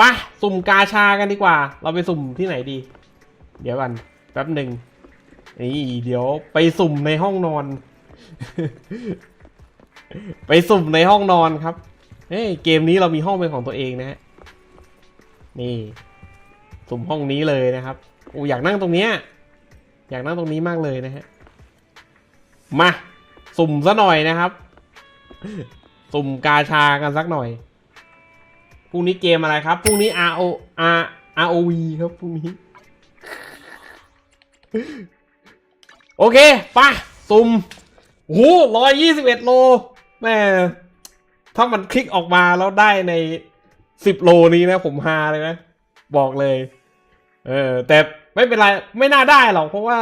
ปะสุ่มกาชากันดีกว่า เราไปสุ่มที่ไหนดี เดี๋ยวกันแป๊บหนึ่งนี่เดี๋ยวไปสุ่มในห้องนอน ไปสุ่มในห้องนอนครับ เฮ้ยเกมนี้เรามีห้องเป็นของตัวเองนะฮะ นี่ สุ่มห้องนี้เลยนะครับโอ้อยากนั่งตรงเนี้ย อยากนั่งตรงนี้มากเลยนะฮะ มา สุ่มซะหน่อยนะครับ สุ่มกาชากันสักหน่อย รุ่งนี้เกมอะไรครับพรุ่งนี้ R O R R O V ครับพรุ่งนี้ โอเคไป่ะสุ่มโอ้ร้อยยี่สิบเอ็ดโลแม่ถ้ามันคลิกออกมาแล้วได้ในสิบโลนี้นะ ผมฮาเลยนะ บอกเลย เออ แต่ไม่เป็นไร ไม่น่าได้หรอก เพราะว่า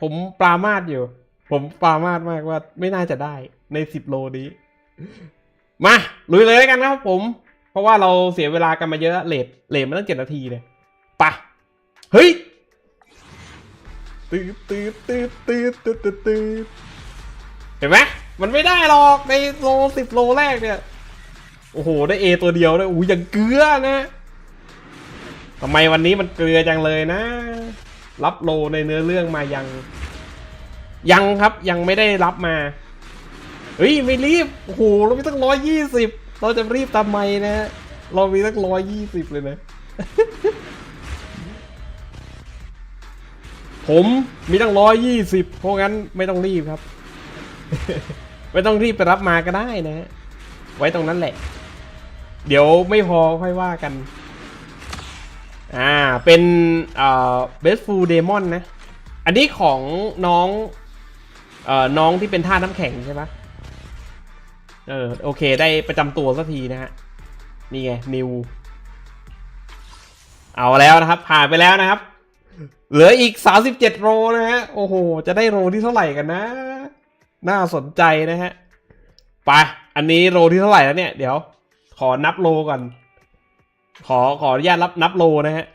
ผมปรามาสอยู่ ผมปรามาสมากว่าไม่น่าจะได้ในสิบโลนี้ มา ลุยเลยแล้วกันนะครับผม เพราะว่าเราเสียเวลากันมาเยอะเลทเลทมาตั้งเจ็ดนาทีเลยไปะเฮ้ยตืดตืดตืดตืดตืดตืดตืดเห็นไหมมันไม่ได้หรอกในโลสิบโลแรกเนี่ย โอ้โห ได้เอตัวเดียวเลยอู้ยังเกลือนะทำไมวันนี้มันเกลือจังเลยนะ รับโลในเนื้อเรื่องมายัง ยังครับยังไม่ได้รับมา เฮ้ย ไม่รีบ โอ้โหเรามีตั้งร้อยยี่สิบ เราจะรีบทำไมนะ เรามีตั้งร้อยยี่สิบเลยนะ ผมมีตั้งร้อยยี่สิบเพราะงั้นไม่ต้องรีบครับ ไม่ต้องรีบไปรับมาก็ได้นะฮะไว้ตรงนั้นแหละ เดี๋ยวไม่พอค่อยว่ากัน อ่า เป็นเอ่อเบสฟูเดมอนนะ อันนี้ของน้องเอ่อน้องที่เป็นท่าตุน้ำแข็งใช่ปะ เออโอเค ได้ประจำตัวสักทีนะฮะ นี่ไงนิว เอาแล้วนะครับ ผ่านไปแล้วนะครับ เหลืออีก37โรนะฮะ โอ้โห จะได้โรที่เท่าไหร่กันนะ น่าสนใจนะฮะ ไป อันนี้โรที่เท่าไหร่แล้วเนี่ย เดี๋ยว ขอนับโลก่อน ขอขออนุญาตรับนับโลนะฮะ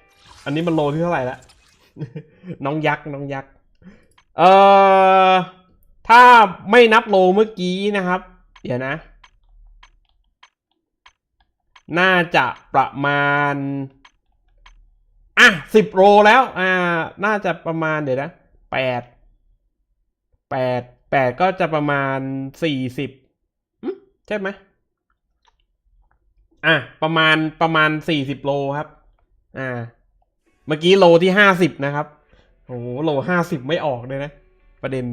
อันนี้มันโลที่เท่าไหร่ละน้องยักษ์ น้องยักษ์ เอ่อ ถ้าไม่นับโลเมื่อกี้นะครับ เดี๋ยวนะ น่าจะประมาณ อะสิบโลแล้ว อ่า น่าจะประมาณเดี๋ยวนะแปดแปดแปดก็จะประมาณสี่สิบใช่ไหมอะประมาณประมาณสี่สิบโลครับ อ่า เมื่อกี้โลที่ห้าสิบนะครับโอ้โหโลห้าสิบไม่ออกเลยนะ ประเด็น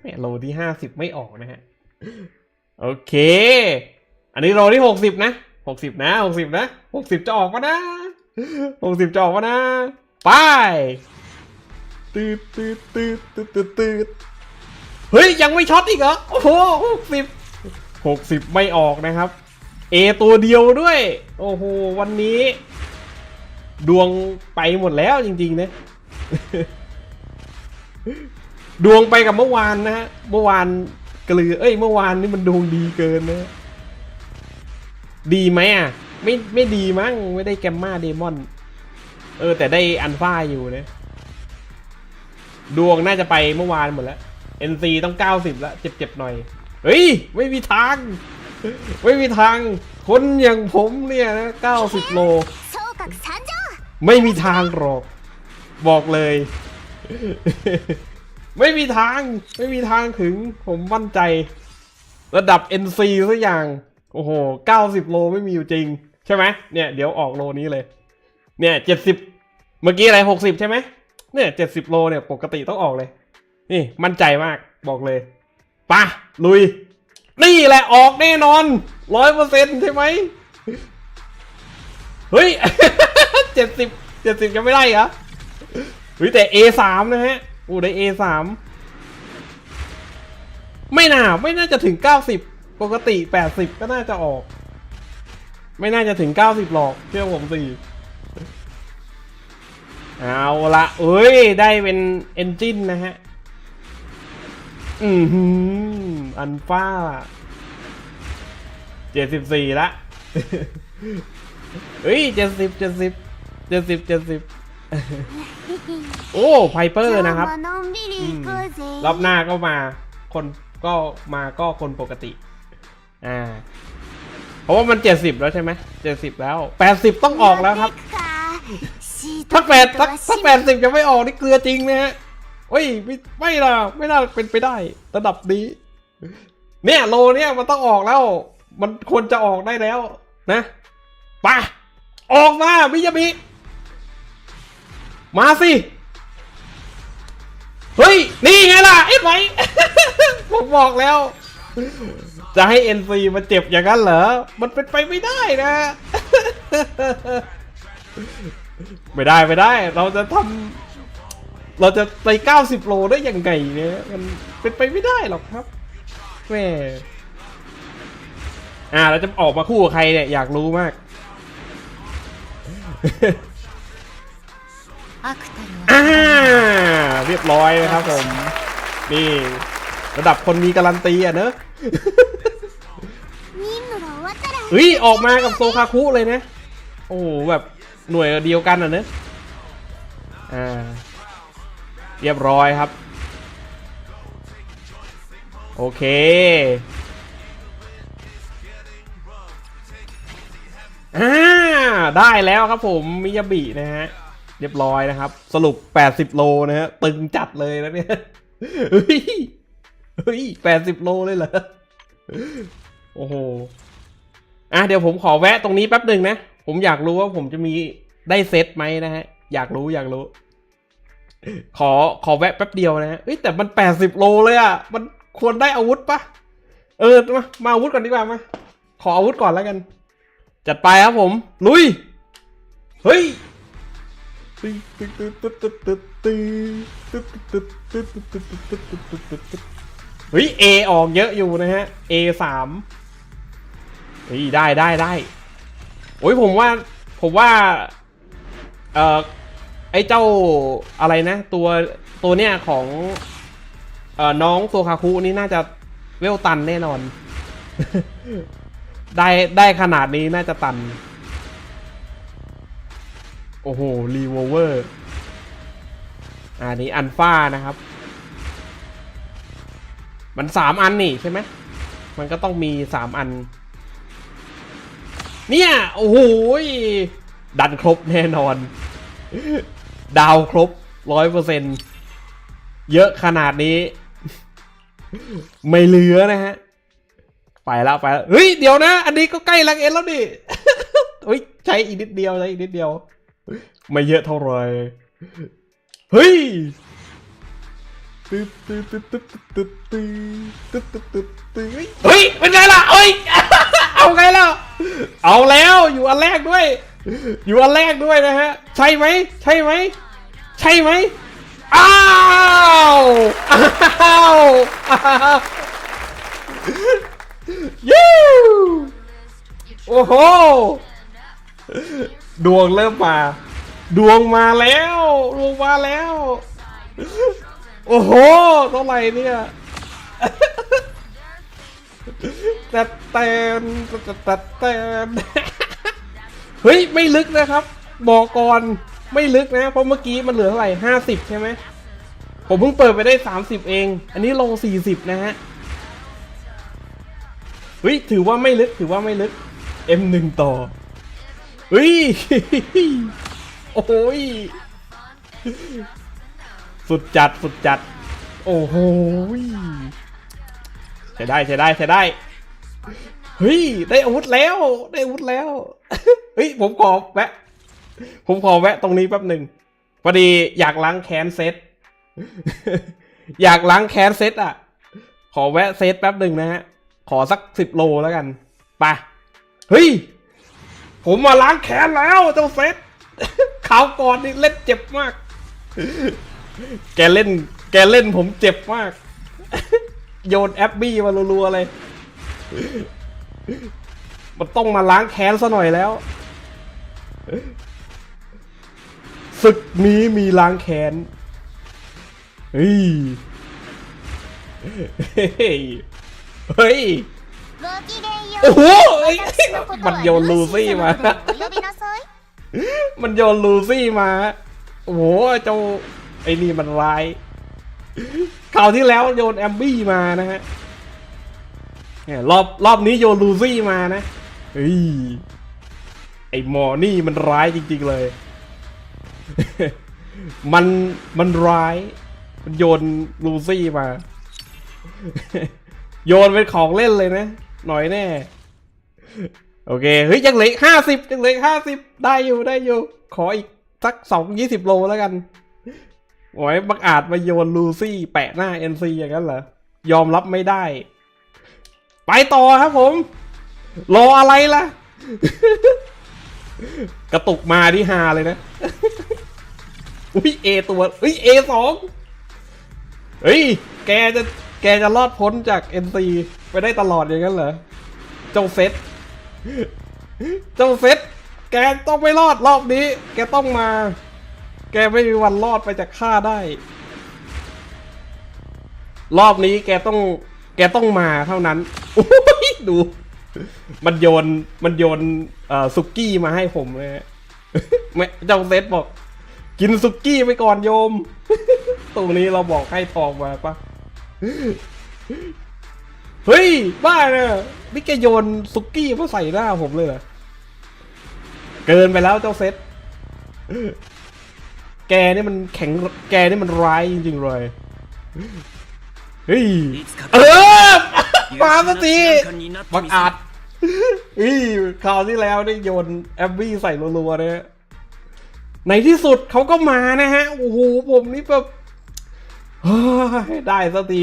แหมโลที่ห้าสิบไม่ออกนะฮะ โอเค อันนี้โลที่หกสิบนะหกสิบนะหกสิบนะหกสิบจะออกปะนะหกสิบจะออกปะนะ ไปตืดตืดตืดตืดตืดตืดเฮ้ย ยังไม่ช็อตอีกเหรอ โอ้โหหกสิบหกสิบไม่ออกนะครับ เอตัวเดียวด้วย โอ้โห วันนี้ ดวงไปหมดแล้วจริงๆนะดวงไปกับเมื่อวานนะฮะ เมื่อวาน เกลือเอ้ยเมื่อวานนี่มันดวงดีเกินนะดีไหมอะไม่ไม่ดีมั้งไม่ได้แกมมาเดมอน เออ แต่ได้อันฟ้าอยู่นะดวงน่าจะไปเมื่อวานหมดแล้วเอ็นซีต้องเก้าสิบแล้วเจ็บๆหน่อย เฮ้ย ไม่มีทาง ไม่มีทาง คนอย่างผมเนี่ยนะเก้าสิบโล ไม่มีทางหรอก บอกเลย ไม่มีทางไม่มีทางถึงผมมั่นใจ ระดับ NC สักอย่าง โอ้โห 90 โลไม่มีอยู่จริง ใช่ไหมเนี่ยเดี๋ยวออกโลนี้เลย เนี่ย70 เมื่อกี้อะไร 60 ใช่ไหมเนี่ย70 โลเนี่ยปกติต้องออกเลย นี่มั่นใจมากบอกเลยปะลุย นี่แหละออกแน่นอนร้อยเปอร์เซ็นต์ใช่ไหมเฮ้ยเจ็ดสิบเจ็ดสิบยังไม่ได้เหรอเฮ้ยแต่ A สามนะฮะ อู้ได้ A สามไม่น่า ไม่น่าจะถึงเก้าสิบปกติแปดสิบก็น่าจะออก ไม่น่าจะถึงเก้าสิบหรอก เชื่อผมสิเอาละเอ้ย ได้เป็นเอนจินนะฮะ อือหือ อันฟ้า เจ็ดสิบสี่ละเฮ้ยเจ็ดสิบเจ็ดสิบเจ็ดสิบเจ็ดสิบ โอ้ไพเปอร์นะครับรอบหน้าก็มาคนก็มาก็คนปกติ อ่า เพราะว่ามันเจ็ดสิบแล้วใช่ไหมเจ็ดสิบแล้วแปดสิบต้องออกแล้วครับถ้าแปดถ้าแปดสิบจะไม่ออกนี่เกลือจริงนะฮะเฮ้ยไม่ไม่ล่ะไม่น่าเป็นไปได้ระดับนี้ เนี่ยโลเนี่ยมันต้องออกแล้ว มันควรจะออกได้แล้ว นะไปออกมาวิยามิ มาสิ เฮ้ย นี่ไงล่ะเอ็ดไว้ ผมบอกแล้ว จะให้เอ็นซีมาเจ็บอย่างนั้นเหรอ มันเป็นไปไม่ได้นะ ไม่ได้ไม่ได้ เราจะทำเราจะไปเก้าสิบโลได้ยังไงเนี่ยมันเป็นไปไม่ได้หรอกครับแม่อ่าเราจะออกมาคู่กับใครเนี่ย อยากรู้มาก เรียบร้อยนะครับผม นี่ ระดับคนมีการันตีอะเนอะเฮ้ย ออกมากับโซคาคุเลยนะ โอ้แบบหน่วยเดียวกันอะเนอะอ่า เรียบร้อยครับ โอเคอ่าได้แล้วครับผมมิยาบินะฮะ เรียบร้อยนะครับ สรุป 80 โลนะฮะตึงจัดเลยนะเนี่ยเฮ้ยเฮ้ย80 โลเลยเหรอโอ้โหอะเดี๋ยวผมขอแวะตรงนี้แป๊บหนึ่งนะ ผมอยากรู้ว่าผมจะมีได้เซตไหมนะฮะ อยากรู้อยากรู้ ขอขอแวะแป๊บเดียวนะฮะเอ้ยแต่มัน 80 โลเลยอะ มันควรได้อาวุธปะเออมามาอาวุธก่อนดีกว่ามาขออาวุธก่อนแล้วกัน จัดไปครับผม ลุย เฮ้ย เฮ้ย A ออกเยอะอยู่นะฮะ A สามเฮ้ยได้ได้ได้โอ้ยผมว่าผมว่า เอ่อไอ้เจ้าอะไรนะ ตัวตัวเนี้ยของเอ่อน้องโซคาคุนี่น่าจะเวลตันแน่นอน ได้ได้ขนาดนี้น่าจะตัน โอ้โหรีโวเวอร์อันนี้อันฟ้านะครับ มันสามอันนี่ใช่ไหมมันก็ต้องมีสามอัน เนี่ย โอ้โหดันครบแน่นอน ดาวครบร้อยเปอร์เซ็นเยอะขนาดนี้ ไม่เหลือนะฮะ ไปแล้วไปแล้วเฮ้ย เดี๋ยวนะ อันนี้ก็ใกล้ลังเอ็นแล้วดิเฮ้ย ใช้อีกนิดเดียวใช้อีกนิดเดียว ไม่เยอะเท่าไรเฮ้ยตึ๊ดตึ๊ดตึ๊ดตึ๊ดตึ๊ดตึ๊ดตึ๊ดตึ๊ดตึ๊ดตึ๊ดเฮ้ยเป็นไงล่ะเฮ้ยเอาไงล้วเอาแล้วอยู่อันแรกด้วย อยู่อันแรกด้วยนะฮะ ใช่ไหมใช่ไหมใช่ไหมอ้าวอ้าวยูโอ้โห ดวงเริ่มมา ดวงมาแล้วดวงมาแล้ว โอ้โหเท่าไหร่เนี่ยแต่แตนแต่แต่แตนเฮ้ย ไม่ลึกนะครับ บอกก่อนไม่ลึกนะ เพราะเมื่อกี้มันเหลือเท่าไหร่ห้าสิบใช่ไหมผมเพิ่งเปิดไปได้สามสิบเอง อันนี้ลงสี่สิบนะฮะเฮ้ยถือว่าไม่ลึกถือว่าไม่ลึก M1 ต่อ เฮ้ย โอ้ย สุดจัด สุดจัด โอ้โหใช้ได้ใช้ได้ใช้ได้ เฮ้ย ได้อาวุธแล้ว ได้อาวุธแล้ว เฮ้ย ผมขอแวะ ผมขอแวะตรงนี้แป๊บหนึ่งพอดีอยากล้างแค้นเซต อยากล้างแค้นเซตอะ ขอแวะเซตแป๊บหนึ่งนะฮะ ขอสักสิบโลแล้วกัน ไป เฮ้ย ผมมาล้างแขนแล้วเจ้าเฟสข่าวก่อนนี่เล่นเจ็บมาก แกเล่น แกเล่นผมเจ็บมาก โยนแอปบี้มารัวๆเลย มันต้องมาล้างแค้นซะหน่อยแล้วศึกนี้มีล้างแค้นเฮ้ย เฮ้ย โอ้โหมันโยนลูซี่มา มันโยนลูซี่มา โอ้โหเจ้าไอ้นี่มันร้ายคราวที่แล้วโยนแอมบี้มานะฮะรอบรอบนี้โยนลูซี่มานะไอ้หมอนี่มันร้ายจริง ๆเลย มันมันร้าย มันโยนลูซี่มา โยนเป็นของเล่นเลยนะ หน่อยแน่ โอเค เฮ้ย ยังเหลือห้าสิบยังเหลือห้าสิบได้อยู่ได้อยู่ ขออีกสักสองยี่สิบโลแล้วกันโอ้ยบักอาจมาโยนลูซี่ แปะหน้าเอ็นซีอย่างนั้นเหรอยอมรับไม่ได้ ไปต่อครับผม รออะไรล่ะ กระตุกมาที่ฮาเลยนะ อุ้ยเอตัวเฮ้ยเอสองเฮ้ย แกจะแกจะรอดพ้นจากเอ็นซี ไปได้ตลอดอย่างนั้นเหรอ เจ้าเซตเจ้าเซตแกต้องไม่รอดรอบนี้ แกต้องมา แกไม่มีวันรอดไปจากข้าได้ รอบนี้แกต้อง แกต้องมาเท่านั้นดู มันโยน มันโยนสุกี้มาให้ผมเลยฮะไม่เจ้าเซตบอก กินสุกี้ไปก่อนโยม ตรงนี้เราบอกให้ทองมาปะ เฮ้ย บ้าเนี่ยนี่แกโยนสุกี้มาใส่หน้าผมเลยเหรอ เกินไปแล้วเจ้าเซต แกนี่มันแข็ง แกนี่มันร้ายจริงๆเลย เฮ้ย เออ มาสักทีบังอาจอีคราวที่แล้วได้โยนแอบบี้ใส่รัวๆนะฮะในที่สุดเขาก็มานะฮะ โอ้โห ผมนี่แบบได้สักที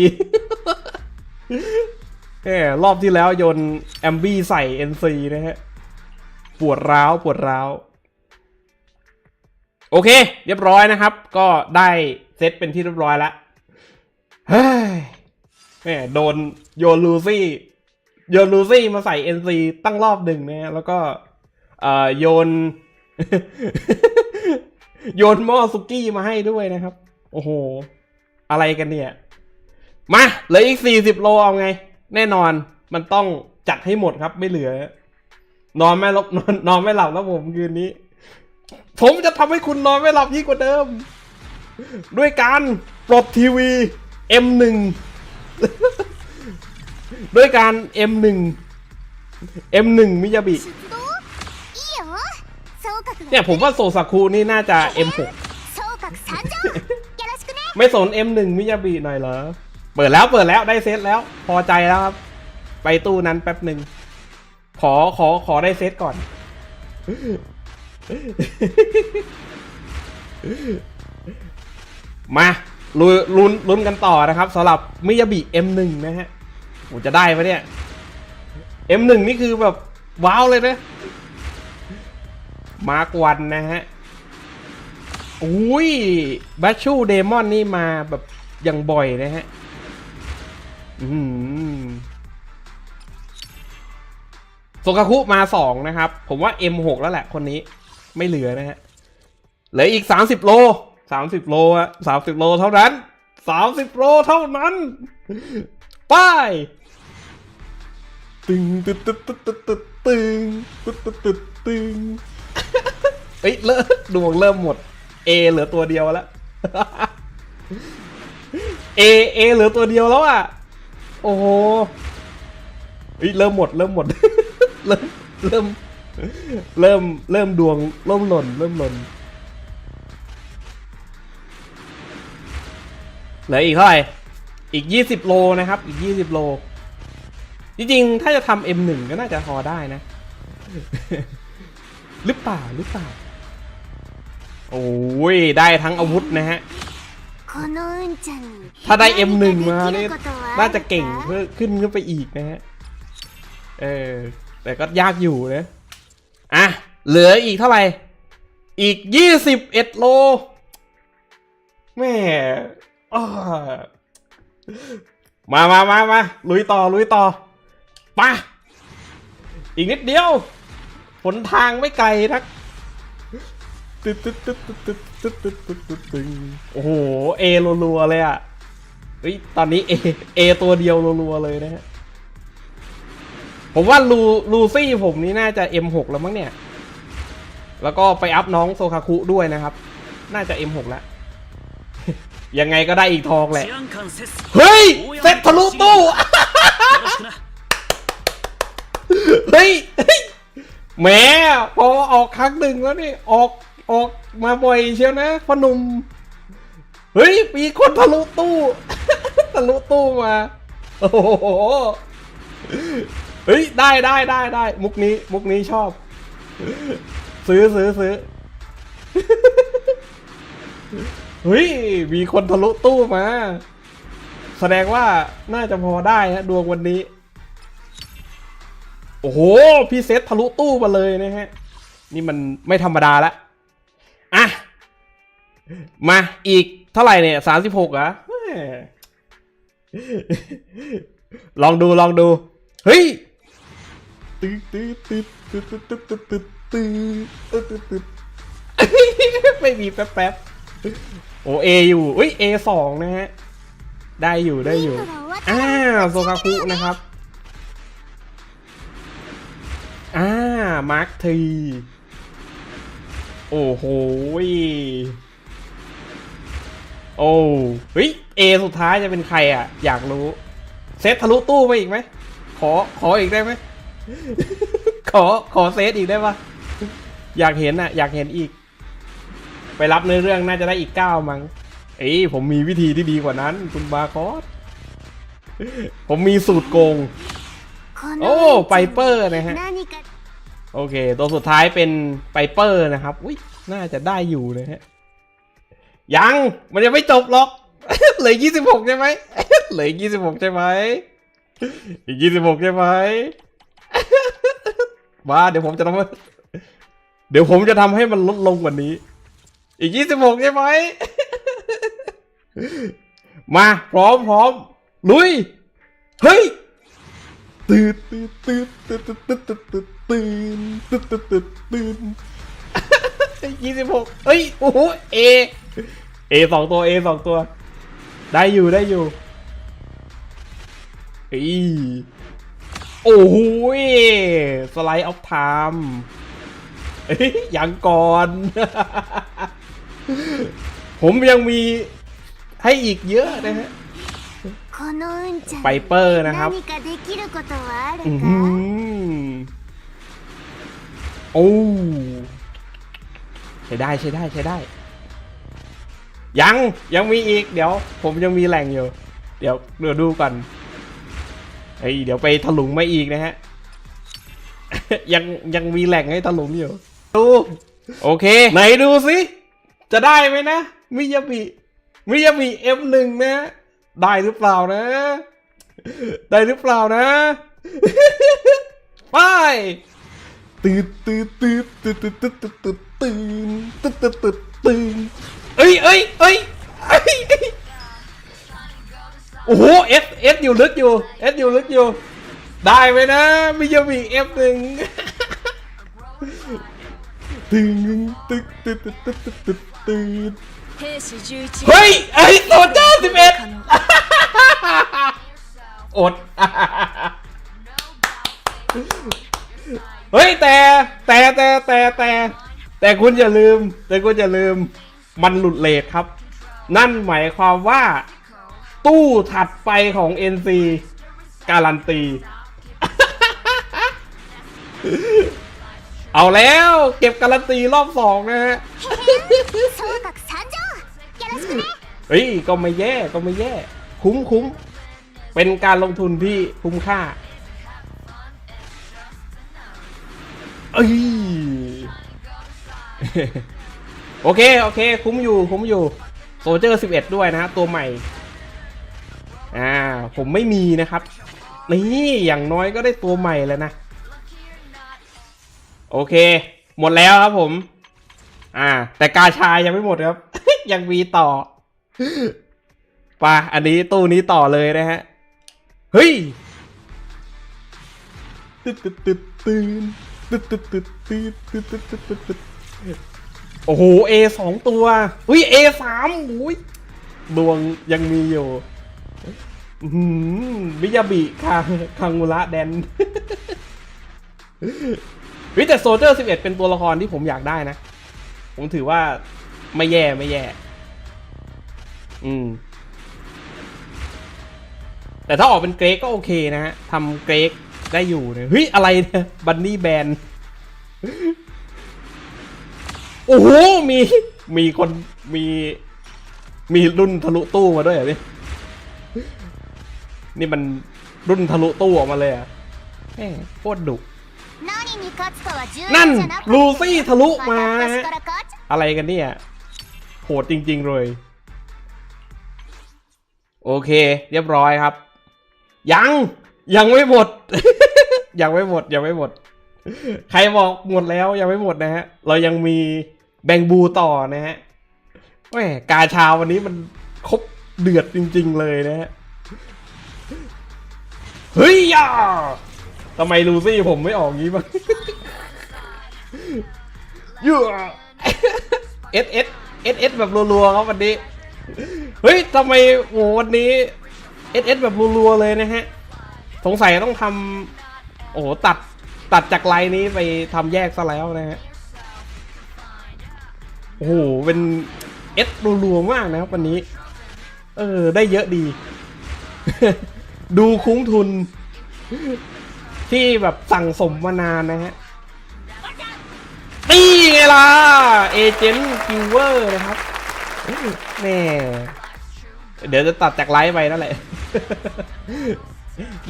แหมรอบที่แล้วโยนแอมบี้ใส่ NC นซีนะฮะ ปวดร้าวปวดร้าว โอเค เรียบร้อยนะครับ ก็ได้เซตเป็นที่เรียบร้อยแล้วเฮ้ยแหมโดนโยนลูซี่ โยนลูซี่มาใส่ NC ตั้งรอบหนึ่งนะฮะแล้วก็เอ่อโยน โยนหม้อสุกี้มาให้ด้วยนะครับ โอ้โห อะไรกันเนี่ย มาเหลืออีกสี่สิบโลเอาไง แน่นอนมันต้องจัดให้หมดครับไม่เหลือ นอนไม่หลับนอนนอนไม่หลับแล้วผมคืนนี้ ผมจะทำให้คุณนอนไม่หลับยิ่งกว่าเดิม ด้วยการปลดทีวี M1 ด้วยการ M1 M1 มิยาบิเนี่ยผมว่าโซซาคูนี่น่าจะ M6 ไม่สน M1 มิยาบิหน่อยเหรอ เปิดแล้วเปิดแล้วได้เซตแล้ว พอใจแล้วครับ ไปตู้นั้นแป๊บหนึ่งขอขอขอได้เซตก่อน มาลุลุ้นลุ้นกันต่อนะครับสำหรับมิยาบิ M1 นะฮะโอ้จะได้ปะเนี่ย M1 นี่คือแบบ ว้าวเลยนะ มาร์กวันนะฮะอุ้ยบัชชูเดมอนนี่มาแบบอย่างบ่อยนะฮะ โซกาคุมาสองนะครับ ผมว่า M6 แล้วแหละคนนี้ไม่เหลือนะฮะ เหลืออีกสามสิบโลสามสิบโลอะสามสิบโลเท่านั้นสามสิบโลเท่านั้น ไป้ายตึงตึ๊ดตึ๊ดตึ๊ดตึ๊ดตึ๊ดตึงตึ๊ดตึ๊ดตึ๊ดตึงเฮ้ยเริ่มดวงเริ่มหมด A เหลือตัวเดียวแล้ว A A เหลือตัวเดียวแล้วอะ โอ้โหเริ่มหมด เริ่มหมด เริ่ม เริ่ม เริ่ม เริ่มดวงเริ่มหล่น เริ่มหล่นเหลืออีกเท่าไหร่ อีก 20 โลนะครับ อีก 20 โล จริงๆ ถ้าจะทำ M1 ก็น่าจะพอได้นะ หรือเปล่า หรือเปล่า โอ้ย ได้ทั้งอาวุธนะฮะ ถ้าได้ M1 มาเนี่ยน่าจะเก่งเพิ่มขึ้นขึ้นไปอีกนะฮะ เออ แต่ก็ยากอยู่นะ อะ เหลืออีกเท่าไหร่ อีก 21 โล แม่มามามามาลุยต่อ ลุยต่อปะอีกนิดเดียว ผลทางไม่ไกลนัก โอ้โหเอรัวๆเลยอะเฮ้ยตอนนี้เอเอตัวเดียวรัวๆเลยนะฮะผมว่าลูลูซี่ผมนี่น่าจะ M6 แล้วมั้งเนี่ย แล้วก็ไปอัพน้องโซคาคุด้วยนะครับ น่าจะ M6 แล้ว ยังไงก็ได้อีกทองแหละ เฮ้ยเซตทะลุตู้ เฮ้ยแหมพอออกครั้งหนึ่งแล้วนี่ ออก ออกมาบ่อยเชียวนะพ่อหนุ่ม เฮ้ยมีคนทะลุตู้ ทะลุตู้มา โอ้โห เฮ้ย ได้ได้ได้ได้ มุกนี้ มุกนี้ชอบ ซื้อซื้อซื้อเฮ้ย มีคนทะลุตู้มา แสดงว่าน่าจะพอได้ฮะดวงวันนี้ โอ้โห พี่เซตทะลุตู้มาเลยนะฮะ นี่มันไม่ธรรมดาละ มาอีกเท่าไหร่เนี่ยสามสิบหกอะลองดูลองดู เฮ้ยตึ๊ดตึ๊ดตึ๊ดตึ๊ดตึ๊ดตึ๊ดตึ๊ดตึ๊ดตึ๊ดตึ๊ดตึ๊ดไม่มีแป๊บแป๊บโอเออยู่อุ้ยเอสองนะฮะ ได้อยู่ได้อยู่อ่าโซคาคุนะครับอ่ามาร์คทีโอ้โห โอ้ยเอสุดท้ายจะเป็นใครอะ อยากรู้ เซตทะลุตู้ไปอีกไหม ขอขออีกได้ไหม ขอขอเซตอีกได้ปะอยากเห็นอะ อยากเห็นอีก ไปรับในเรื่องน่าจะได้อีกเก้ามั้งเอ้ผมมีวิธีที่ดีกว่านั้น คุณบาคอสผมมีสูตรโกง โอ้ไพเปอร์นะฮะ โอเค ตัวสุดท้ายเป็นไพเปอร์นะครับ อุ้ยน่าจะได้อยู่นะฮะ ยังมันยังไม่จบหรอกเหลือยี่สิบหกใช่ไหมเหลือยี่สิบหกใช่ไหมอีกยี่สิบหกใช่ไหมมาเดี๋ยวผมจะทำเดี๋ยวผมจะทำให้มันลดลงกว่านี้ อีกยี่สิบหกใช่ไหมมาพร้อมพร้อมลุย เฮ้ยตื่นตื่นตื่นตื่นตื่นตื่นตื่นตื่นตื่นตื่นตื่นยี่สิบหกเอ้ย โอ้โห เอ เอสองตัวเอสองตัว ได้อยู่ได้อยู่อีโอ้โหสไลด์ออฟไทม์ยังก่อน ผมยังมีให้อีกเยอะนะฮะไปเปอร์นะครับโอ้ใช้ได้ใช้ได้ใช้ได้ ยังยังมีอีก เดี๋ยวผมยังมีแหล่งอยู่ เดี๋ยวเดี๋ยวดูก่อนเฮ้ยเดี๋ยวไปถลุงมาอีกนะฮะ ยังยังมีแหล่งให้ถลุงอยู่ดูโอเค ไหนดูสิ จะได้ไหมนะมิยาบิมิยาบิเอฟหนึ่งนะ ได้หรือเปล่านะ ได้หรือเปล่านะไปตื่นตื่นตื่นตื่นตื่นตื่นตื่นตื่นตื่นตื่นตื่นตื่น เอ้ยเอ้ยเอ้ยโอ้โหเอสเอสอยู่ลึกอยู่เอสอยู่ลึกอยู่ ได้ไหมนะมิยามิเอฟหนึ่งตึงตึ๊ดตึ๊ดตึ๊ดตึ๊ดตึ๊ดตึ๊กตึกเฮ้ยเอ้ยโซเจอร์สิบเอ็ดอดเฮ้ยแต่แต่แต่แต่แต่แต่คุณอย่าลืม แต่คุณอย่าลืม มันหลุดเลทครับ นั่นหมายความว่าตู้ถัดไปของ NC การันตี เอาแล้วเก็บการันตีรอบสองนะฮะเฮ้ยก็ไม่แย่ก็ไม่แย่ คุ้มคุ้มเป็นการลงทุนที่คุ้มค่าเอ้ย โอเค โอเค คุ้มอยู่ คุ้มอยู่ โซเจอร์สิบเอ็ดด้วยนะตัวใหม่ อ่า ผมไม่มีนะครับ นี่ อย่างน้อยก็ได้ตัวใหม่แล้วนะ โอเค หมดแล้วครับผม อ่า แต่กาชายังไม่หมดครับ ยังมีต่อปะอันนี้ตู้นี้ต่อเลยนะฮะ เฮ้ยตึ๊ดตึ๊ดตึ๊ดตื่นตึ๊ดตึ๊ดตึ๊ดตึ๊ดตึ๊ดตึ๊ดตึ๊ด โอ้โห A สองตัว อุ้ย A สามอุ้ยดวงยังมีอยู่อื้อหืมมิยาบิคางคังุระแดนวิแต่โซเจอร์11เป็นตัวละครที่ผมอยากได้นะ ผมถือว่าไม่แย่ไม่แย่ อืม แต่ถ้าออกเป็นเกรกก็โอเคนะฮะทำเกรกได้อยู่เนี่ยเฮ้ย อะไรเนี่ย บันนี่แบน โอ้โหมีมีคนมีมีรุ่นทะลุตู้มาด้วยเหรอนี่นี่มันรุ่นทะลุตู้ออกมาเลยอะแมโคตรดุนั่นลูซี่ทะลุมา อะไรกันเนี่ยโหดจริง ๆ เลย โอเค เรียบร้อยครับ ยังยังไม่หมด ยังไม่หมดยังไม่หมด ใครบอกหมดแล้วยังไม่หมดนะฮะ เรายังมี แบงบูต่อนะฮะแหมกาชาวันนี้มันครบเดือดจริง ๆ เลยนะฮะ เฮ้ยย่าทำไมลูซี่ผมไม่ออกงี้บ้างยอะเอสเอสเอสเอสแบบรัวๆครับวันนี้ เฮ้ยทำไมโอ้วันนี้เอสเอสแบบรัวๆเลยนะฮะ สงสัยต้องทำโอ้ตัดตัดจากไลน์นี้ไปทำแยกซะแล้วนะฮะ โอ้โห เป็นเอสรัวๆมากนะครับวันนี้ เออ ได้เยอะดี ดูคุ้มทุน ที่แบบสั่งสมมานานนะฮะนี่ไงล่ะ เอเจนต์กิวเวอร์นะครับแน่เดี๋ยวจะตัดจากไลฟ์ไปนั่นแหละ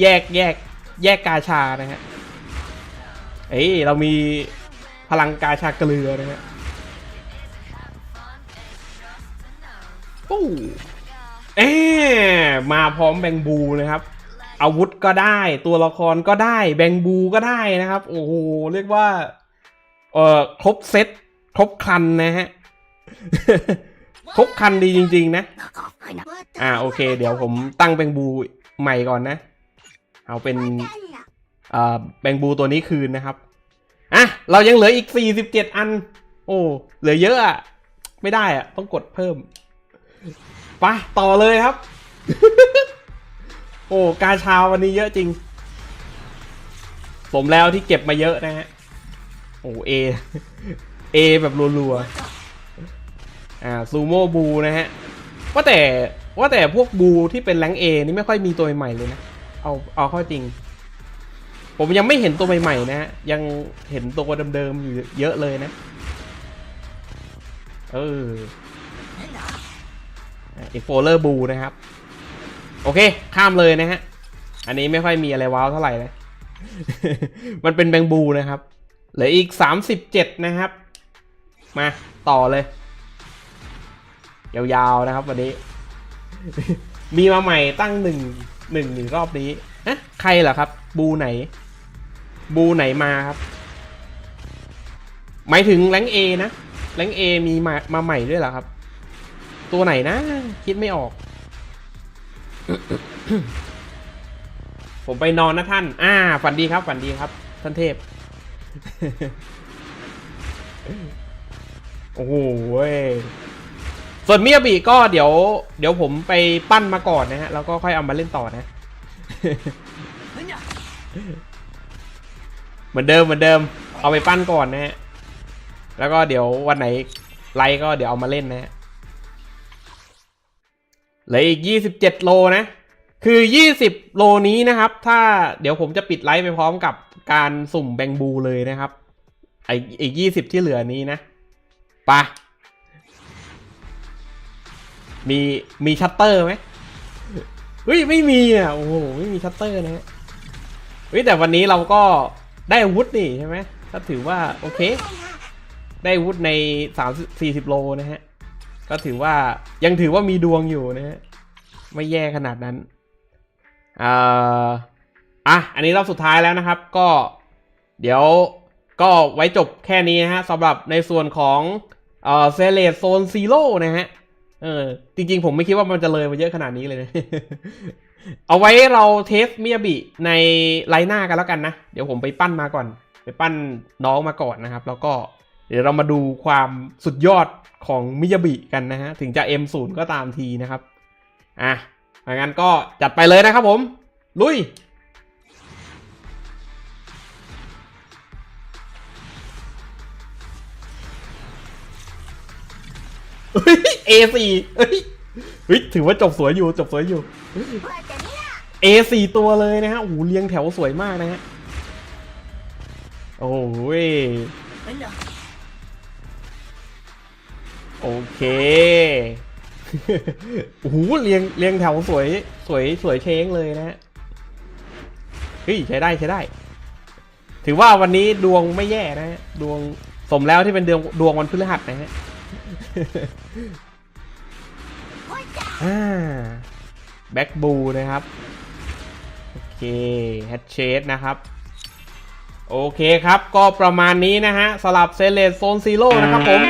แยกแยก แยกกาชานะฮะ เอ้ยเรามีพลังกาชาเกลือนะฮะ โอ้เอ๊มาพร้อมแบงบูนะครับ อาวุธก็ได้ตัวละครก็ได้ แบงบูก็ได้นะครับ โอ้โหเรียกว่า เอ่อครบเซตครบครันนะฮะครบคันดีจริง ๆ นะ อ่าโอเค เดี๋ยวผมตั้งแบงบูใหม่ก่อนนะ เอาเป็นเอ่อแบงบูตัวนี้คืนนะครับ อะ เรายังเหลืออีก 47 อัน โอ้ เหลือเยอะอะไม่ได้อะต้องกดเพิ่ม ไปต่อเลยครับ โอ้กาชาวันนี้เยอะจริงผมแล้วที่เก็บมาเยอะนะฮะ โอ้เอ เอแบบรัวๆ อ่าซูโม่บูนะฮะ ว่าแต่ว่าแต่พวกบูที่เป็นแรงเอนี่ไม่ค่อยมีตัวใหม่ๆเลยนะ เอาเอาเข้าจริง ผมยังไม่เห็นตัวใหม่ๆนะฮะ ยังเห็นตัวเดิมๆอยู่เยอะเลยนะ เออ อ็กโฟเลอร์บูนะครับ โอเค ข้ามเลยนะฮะ อันนี้ไม่ค่อยมีอะไรว้าวเท่าไหร่นะ มันเป็นแบงบูนะครับเหลืออีกสามสิบเจ็ดนะครับ มาต่อเลย ยาวๆนะครับวันนี้ มีมาใหม่ตั้งหนึ่งหนึ่งหนึ่งรอบนี้ฮะใครเหรอครับ บูไหน บูไหนมาครับ หมายถึงแรงเอนะแรงเอมีมามาใหม่ด้วยเหรอครับ ตัวไหนนะ คิดไม่ออก ผมไปนอนนะท่าน อ่า ฝันดีครับ ฝันดีครับ ท่านเทพ โอ้โหเว้ยส่วนมิยาบิก็เดี๋ยว เดี๋ยวผมไปปั้นมาก่อนนะฮะ แล้วก็ค่อยเอามาเล่นต่อนะ เหมือนเดิมเหมือนเดิม เอาไปปั้นก่อนนะฮะ แล้วก็เดี๋ยววันไหนไลฟ์ก็เดี๋ยวเอามาเล่นนะฮะ เหลืออีก 27 โลนะ คือ 20 โลนี้นะครับ ถ้าเดี๋ยวผมจะปิดไลฟ์ไปพร้อมกับการสุ่มแบงบูเลยนะครับไออีก 20 ที่เหลือนี้นะปะมีมีชัตเตอร์ไหมเฮ้ยไม่มีอะโอ้โหไม่มีชัตเตอร์นะฮะเฮ้ยแต่วันนี้เราก็ได้อาวุธนี่ใช่ไหมก็ถือว่าโอเค ได้อาวุธใน 3 40 โลนะฮะ ก็ถือว่ายังถือว่ามีดวงอยู่นะฮะไม่แย่ขนาดนั้นอ่าอะอันนี้รอบสุดท้ายแล้วนะครับ ก็เดี๋ยวก็ไว้จบแค่นี้นะฮะสำหรับในส่วนของเออเซเลตโซนซีโร่นะฮะเออจริงๆ ผมไม่คิดว่ามันจะเลยมาเยอะขนาดนี้เลยนะเอาไว้เราเทสมิยาบิในไลน์หน้ากันแล้วกันนะ เดี๋ยวผมไปปั้นมาก่อน ไปปั้นน้องมาก่อนนะครับ แล้วก็เดี๋ยวเรามาดูความสุดยอด ของมิยาบิกันนะฮะ ถึงจะ M0 ก็ตามทีนะครับ อะงั้นก็จัดไปเลยนะครับผม ลุยเฮ้ย A4 เฮ้ยถือว่าจบสวยอยู่จบสวยอยู่ A4 ตัวเลยนะฮะโอ้เรียงแถวสวยมากนะฮะ โอ้ย โอเคโอ้โหเรียงเรียงแถวสวยสวยสวยเช้งเลยนะฮะเฮ้ยใช้ได้ใช้ได้ ถือว่าวันนี้ดวงไม่แย่นะฮะดวงสมแล้วที่เป็นดวงดวงวันพฤหัสนะฮะอ่าแบ็กบูนะครับ โอเคแฮตเชดนะครับ โอเคครับก็ประมาณนี้นะฮะสลับเซเลสโซนซีโร่นะครับผม